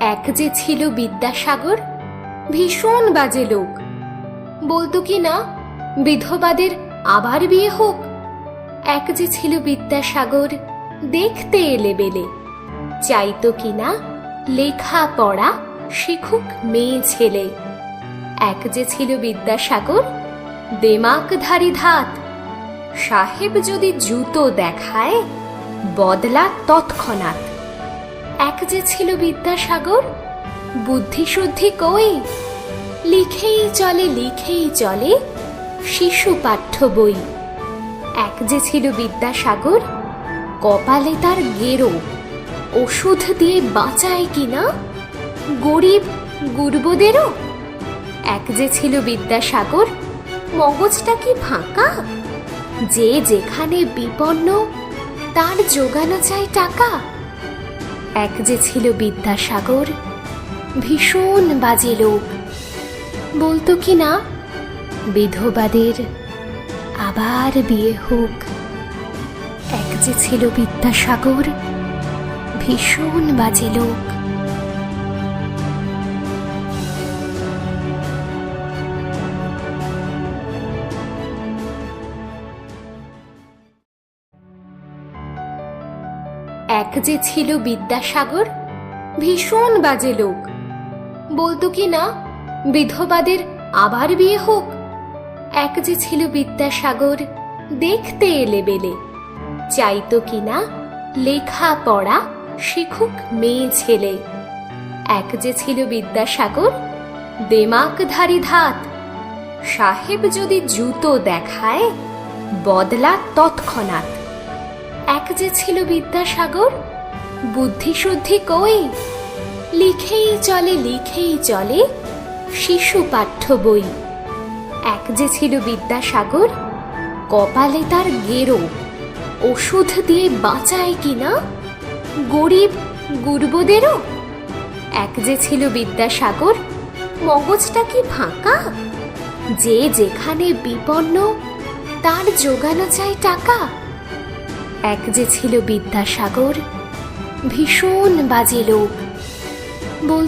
এক যে ছিল বিদ্যাসাগর, ভীষণ বাজে লোক। বলতো কি না, বিধবাদের আবার বিয়ে হোক? এক যে ছিল বিদ্যাসাগর, দেখতে এলে বেলে। চাইতো কি না লেখা পড়া শিখুক মেয়ে ছেলে। এক যে ছিল বিদ্যাসাগর দেমাকধারী ধাত। সাহেব যদি জুতো দেখায়, বদলা তৎক্ষণাৎ। এক যে ছিল বিদ্যাসাগর বুদ্ধি শুদ্ধি কই? লিখেই চলে লিখেই চলে, শিশু পাঠ্য বই। এক যে ছিল বিদ্যাসাগর, কপালে তার গেরো। ওষুধ দিয়ে বাঁচায় কিনা গরিব গুরবদেরও? এক যে ছিল বিদ্যাসাগর, মগজটা কি ফাঁকা? যে যেখানে বিপন্ন, তার জোগানো চাই টাকা। এক যে ছিল বিদ্যাসাগর, ভীষণ বাজে লোক বলতো কি না, বিধবাদের আবার বিয়ে হোক। এক যে ছিল বিদ্যাসাগর, ভীষণ বাজে লোক। এক যে ছিল বিদ্যাসাগর, ভীষণ বাজে লোক। বলতো কি না, বিধবাদের আবার বিয়ে হোক। এক যে ছিল বিদ্যাসাগর, দেখতে এলে বেলে। চাইতো কি না লেখা পড়া শিখুক মেয়ে ছেলে। এক যে ছিল বিদ্যাসাগর দেমাকধারী ধাত। সাহেব যদি জুতো দেখায়, বদলা তৎক্ষণাৎ। এক যে ছিল বিদ্যাসাগর বুদ্ধি শুদ্ধি কই? লিখেই চলে লিখেই চলে, শিশু পাঠ্য বই। এক যে ছিল বিদ্যাসাগর, কপালে তার গেরো। ওষুধ দিয়ে বাঁচায় কিনা গরিব গুরবদেরও? এক যে ছিল বিদ্যাসাগর, মগজটা কি ফাঁকা? যে যেখানে বিপন্ন, তার জোগানো চাই টাকা। এক যে ছিল বিদ্যাসাগর ভীষণ বাজে লোক বল